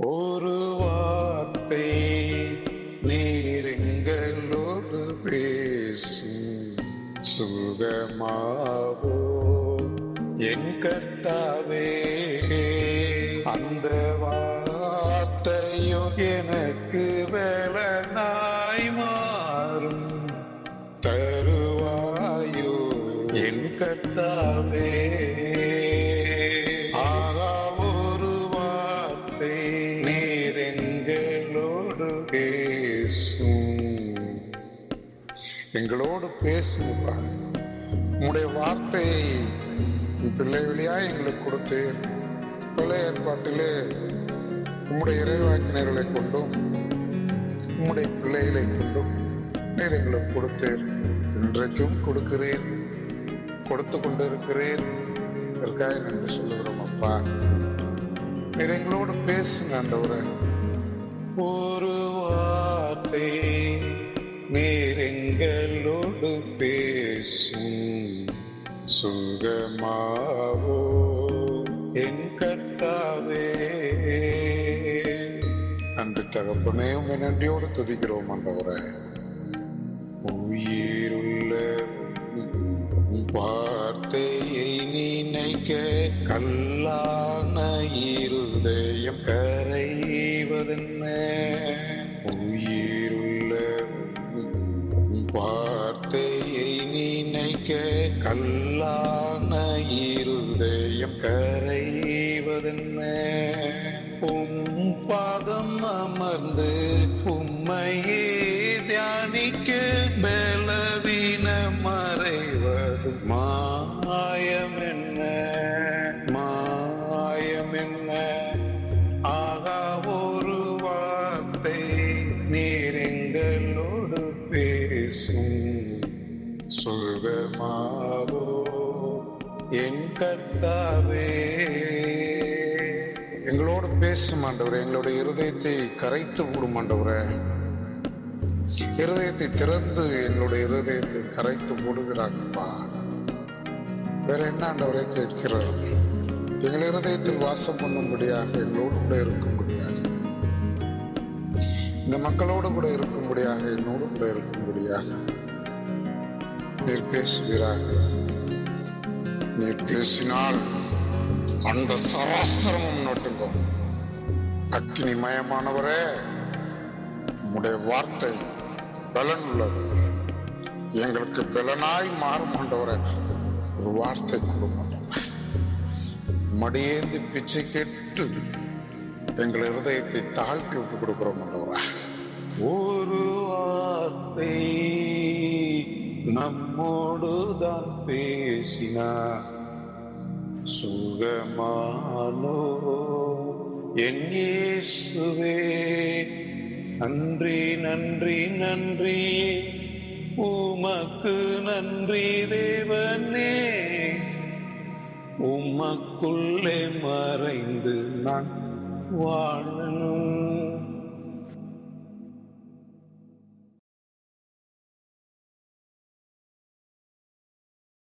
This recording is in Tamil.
ஒரு வார்த்தை நீரெங்களோடு பேசி சுகமாவோ? என் கர்த்தாவே அந்த வார்த்தையோ எனக்கு வேலனாய் மாறும். தருவாயோ என் கர்த்தாவே பேசும் எங்களோடு பேசுங்கப்பா. உங்களுடைய வார்த்தையை பிள்ளை வழியா எங்களுக்கு கொடுத்து பழைய ஏற்பாட்டிலே உம்முடைய இறைவாக்கினர்களை கொண்டும் உம்முடைய பிள்ளைகளை கொண்டும் நீர் எங்களுக்கு கொடுத்தீர் இன்றைக்கும் கொடுக்கிறீர் கொடுத்து கொண்டிருக்கிறீர். இதற்காக நன்றி சொல்லுகிறோம் அப்பா. நீர் எங்களோடு பேசுங்க அந்த ஒரு ஒரு வார்த்தை நீர் பேசும் சுகமாவோ? என் கர்த்தாவே. அன்று தகப்பனே உங்க நன்றியோடு துதிக்கிறோம் ஆண்டவரே. உயிருள்ள வார்த்தையை நினைக்க கல்லான இருதயம் கரைவதென்ன உயிருள்ள வார்த்தையை நினைக்க கல்லான இருதயம் கரைவதென்ன உம் பாதம் அமர்ந்து உம்மையே தியானிக்க பலவீன மறைவது மாயம் என்ன நீர் எங்களோடு பேசும் சொல்வமாவோ என் கர்த்தாவே. எங்களோடு பேசும் ஆண்டவரே எங்களுடைய இருதயத்தை கரைத்து விடும் ஆண்டவரே. இருதயத்தை திறந்து எங்களுடைய இருதயத்தை கரைத்து மூடுகிறாங்கப்பா வேற என்ன ஆண்டவரை கேட்கிறார்? எங்கள் இருதயத்தில் வாசம் பண்ணும்படியாக எங்களோடு கூட இருக்கும் இந்த மக்களோடு கூட இருக்கும்படியாக என்னோடு கூட இருக்கும்படியாக நீர் பேசுவீராக. நீர் பேசினால் அந்த சராசரமும் நோட்டுக்கும் அக்கினி மயமானவரே உம்முடைய வார்த்தை பலன் உள்ளது எங்களுக்கு பலனாய் மாறும் ஆண்டவரே ஒரு வார்த்தை கொடுமாட்டவரே மடியேந்தி பிச்சை கேட்டு எங்கள் இருதயத்தை தாழ்த்தி விட்டு கொடுக்கிறோம் ஆண்டவரே ஒரு வார்த்தை நம்மோடு தான் பேசினார் சுகமானோ? என் நன்றி நன்றி நன்றி. உமக்கு நன்றி தேவனே. உமக்குள்ளே மறைந்து நான் വാഴണോ